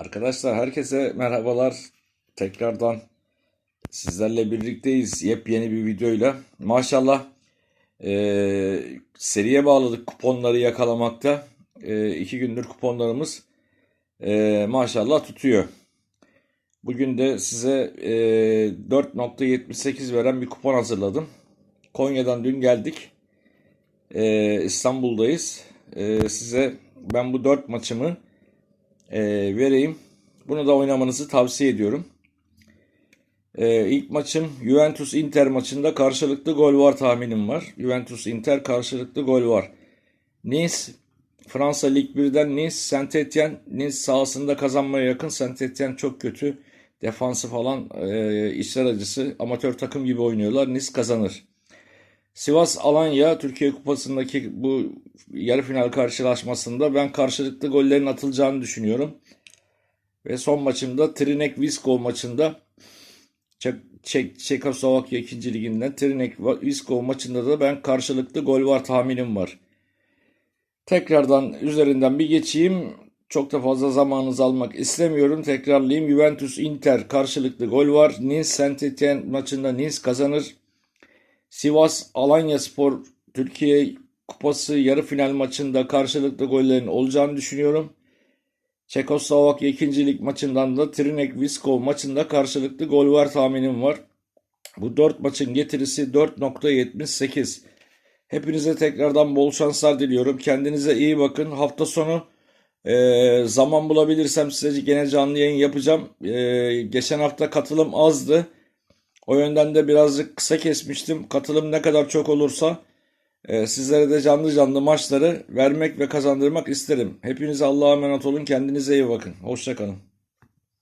Arkadaşlar herkese merhabalar. Tekrardan sizlerle birlikteyiz yepyeni bir videoyla. Maşallah eee, seriye bağladık kuponları yakalamakta. Eee iki gündür kuponlarımız eee, maşallah tutuyor. Bugün de size eee 4.78 veren bir kupon hazırladım. Konya'dan dün geldik. Eee, İstanbul'dayız. Eee, size ben bu 4 maçımı eee, vereyim. Bunu da oynamanızı tavsiye ediyorum. Eee ilk maçım Juventus Inter maçında karşılıklı gol var tahminim var. Juventus Inter karşılıklı gol var. Nice Fransa Lig 1'den Nice, Saint Etienne Nice sahasında kazanmaya yakın. Saint Etienne çok kötü. Defansı falan eee işler acısı. Amatör takım gibi oynuyorlar. Nice kazanır. Sivas Alanya Türkiye Kupası'ndaki bu yarı final karşılaşmasında ben karşılıklı gollerin atılacağını düşünüyorum. Ve son maçımda Trinek Viskov maçında Çek, Çek, Çekoslovakya 2. liginden Trinek Viskov maçında da ben karşılıklı gol var tahminim var. Tekrardan üzerinden bir geçeyim. Çok da fazla zamanınızı almak istemiyorum. Tekrarlayayım. Juventus Inter karşılıklı gol var. Nice Saint Etienne maçında Nice kazanır. Sivas Alanyaspor Türkiye Kupası yarı final maçında karşılıklı gollerin olacağını düşünüyorum. Çekoslovakya 2. lig maçından da Trinek Viskov maçında karşılıklı gol var tahminim var. Bu 4 maçın getirisi 4.78. Hepinize tekrardan bol şanslar diliyorum. Kendinize iyi bakın. Hafta sonu e, zaman bulabilirsem size gene canlı yayın yapacağım. E, geçen hafta katılım azdı. O yönden de birazcık kısa kesmiştim. Katılım ne kadar çok olursa e, sizlere de canlı canlı maçları vermek ve kazandırmak isterim. Hepinize Allah'a emanet olun. Kendinize iyi bakın. Hoşçakalın.